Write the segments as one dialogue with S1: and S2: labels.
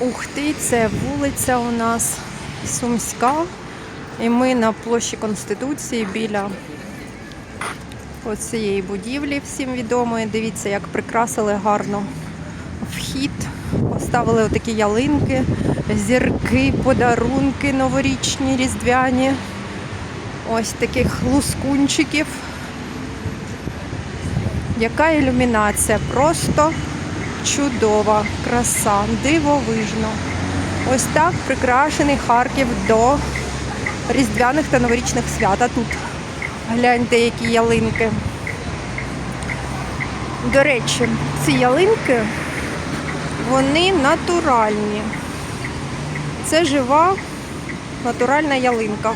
S1: Ух ти, це вулиця у нас Сумська. І ми на площі Конституції біля оцієї будівлі всім відомої. Дивіться, як прикрасили гарно вхід. Поставили отакі ялинки, зірки, подарунки новорічні, різдвяні. Ось таких лускунчиків. Яка ілюмінація? Просто чудова краса, дивовижно. Ось так прикрашений Харків до різдвяних та новорічних свят. А тут гляньте, які ялинки. До речі, ці ялинки, вони натуральні. Це жива натуральна ялинка.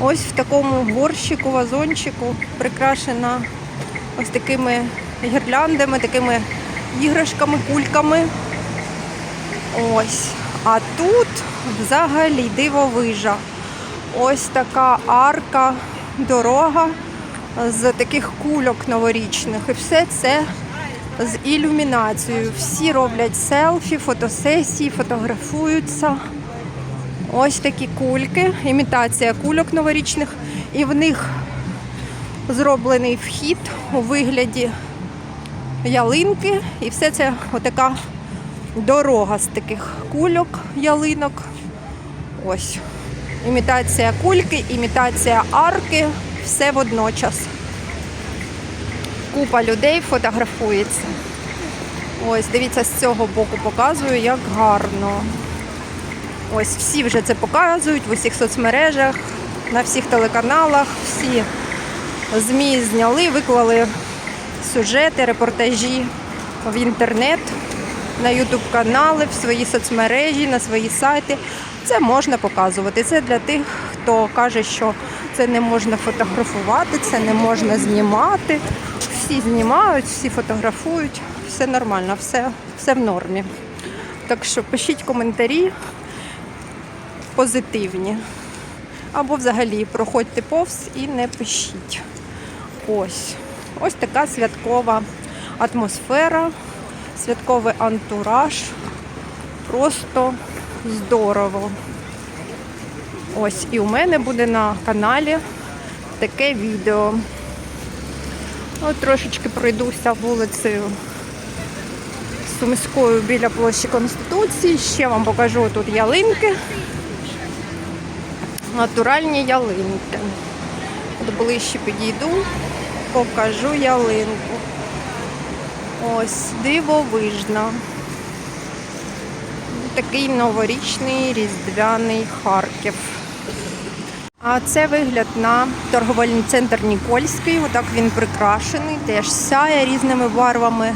S1: Ось в такому горщику, вазончику прикрашена ось такими гірляндами, такими іграшками, кульками. Ось. А тут взагалі дивовижа. Ось така арка, дорога з таких кульок новорічних. І все це з ілюмінацією. Всі роблять селфі, фотосесії, фотографуються. Ось такі кульки, імітація кульок новорічних. І в них зроблений вхід у вигляді ялинки. І все це отака дорога з таких кульок, ялинок. Ось. Імітація кульки, імітація арки, все водночас. Купа людей фотографується. Ось, дивіться, з цього боку показую, як гарно. Ось всі вже це показують в усіх соцмережах, на всіх телеканалах, всі ЗМІ зняли, виклали сюжети, репортажі в інтернет, на ютуб канали, в свої соцмережі, на свої сайти. Це можна показувати. Це для тих, хто каже, що це не можна фотографувати, це не можна знімати. Всі знімають, всі фотографують, все нормально, все, все в нормі. Так що пишіть коментарі позитивні. Або взагалі проходьте повз і не пишіть. Ось. Ось така святкова атмосфера, святковий антураж. Просто здорово. Ось і у мене буде на каналі таке відео. От трошечки пройдуся вулицею Сумською біля площі Конституції. Ще вам покажу тут ялинки. Натуральні ялинки. От ближче підійду, покажу ялинку. Ось, дивовижна. Такий новорічний різдвяний Харків. А це вигляд на торговельний центр Нікольський. Отак він прикрашений, теж сяє різними барвами,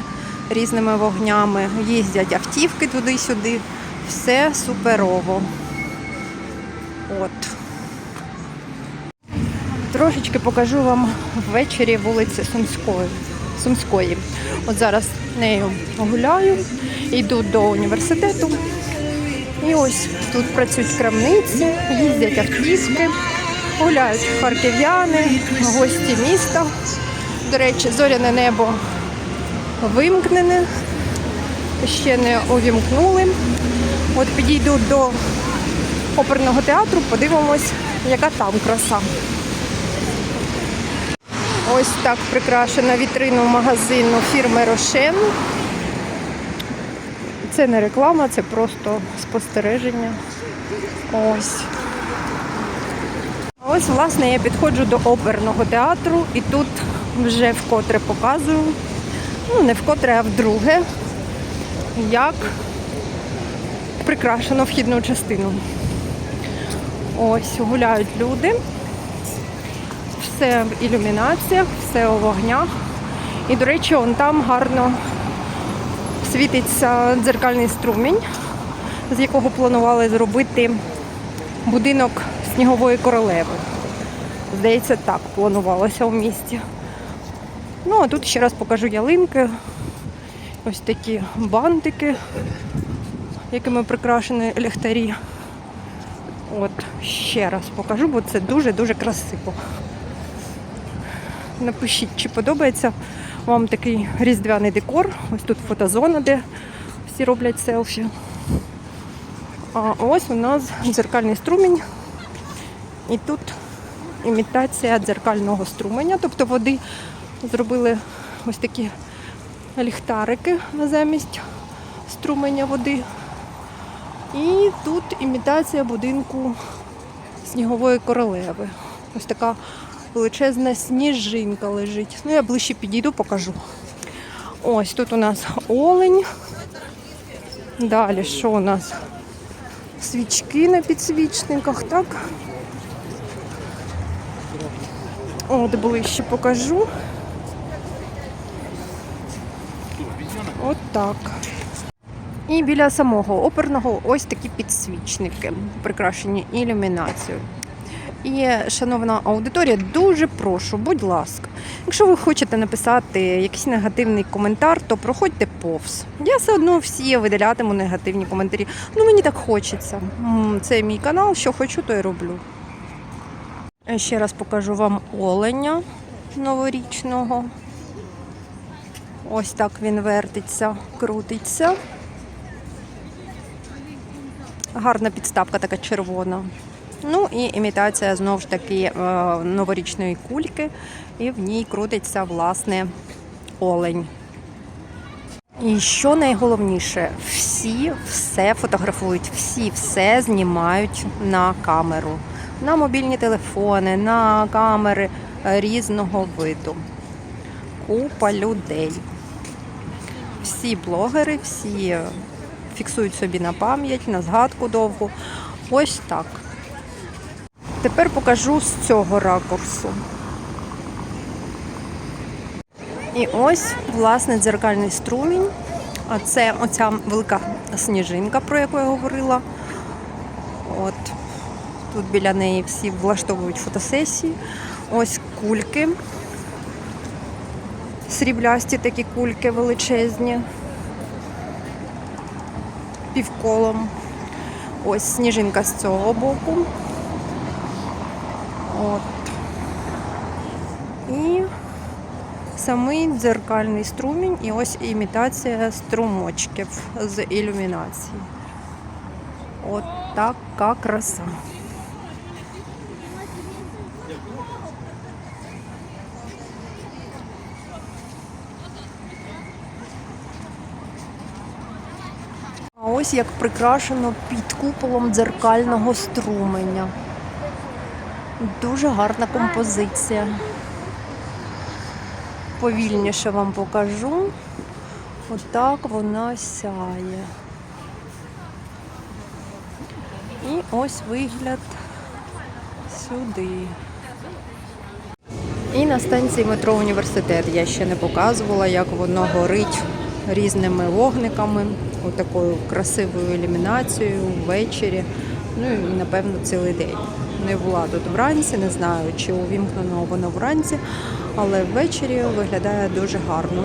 S1: різними вогнями. Їздять автівки туди-сюди. Все суперово. От. Трошечки покажу вам ввечері вулиці Сумської. Сумської. От зараз нею гуляю, йду до університету. І ось тут працюють крамниці, їздять автівки, гуляють харків'яни, гості міста. До речі, зоряне небо вимкнене, ще не увімкнули. От підійду до оперного театру, подивимось, яка там краса. Ось так прикрашена вітрину магазину фірми Рошен. Це не реклама, це просто спостереження. Ось. Ось, власне, я підходжу до оперного театру і тут вже вкотре показую, ну не вкотре, а вдруге, як прикрашено вхідну частину. Ось гуляють люди. Все в ілюмінаціях, все у вогнях. І, до речі, он там гарно світиться дзеркальний струмінь, з якого планували зробити будинок снігової королеви. Здається, так планувалося в місті. Ну, а тут ще раз покажу ялинки. Ось такі бантики, якими прикрашені ліхтарі. От ще раз покажу, бо це дуже-дуже красиво. Напишіть, чи подобається вам такий різдвяний декор. Ось тут фотозона, де всі роблять селфі. А ось у нас дзеркальний струмінь. І тут імітація дзеркального струменя, тобто води зробили ось такі ліхтарики замість струменя води. І тут імітація будинку снігової королеви. Ось така величезна сніжинка лежить. Ну, я ближче підійду, покажу. Ось тут у нас олень. Далі що у нас? Свічки на підсвічниках, так? От ближче покажу. От так. І біля самого оперного ось такі підсвічники, прикрашені ілюмінацією. І, шановна аудиторія, дуже прошу, будь ласка, якщо ви хочете написати якийсь негативний коментар, то проходьте повз. Я все одно всі видалятиму негативні коментарі. Ну мені так хочеться. Це мій канал, що хочу, то й роблю. Е, Ще раз покажу вам оленя новорічного. Ось так він вертиться, крутиться. Гарна підставка така червона. Ну і імітація знову ж таки е, новорічної кульки, і в ній крутиться власне олень. І що найголовніше, всі все фотографують, всі все знімають на камеру, на мобільні телефони, на камери різного виду. Купа людей. Всі блогери, всі фіксують собі на пам'ять, на згадку довгу. Ось так. Тепер покажу з цього ракурсу. І ось, власне, дзеркальний струмінь. А це оця велика сніжинка, про яку я говорила. От тут біля неї всі влаштовують фотосесії. Ось кульки. Сріблясті такі кульки величезні. Півколом. Ось сніжинка з цього боку. От. І самий дзеркальний струмінь і ось імітація струмочків з ілюмінації. От така краса. Ось як прикрашено під куполом дзеркального струменя. Дуже гарна композиція. Повільніше вам покажу. Отак вона сяє. І ось вигляд сюди. І на станції метро університет я ще не показувала, як воно горить різними вогниками, отакою красивою ілюмінацією ввечері. Ну і напевно цілий день. Не була тут вранці, не знаю, чи увімкнено воно вранці, але ввечері виглядає дуже гарно.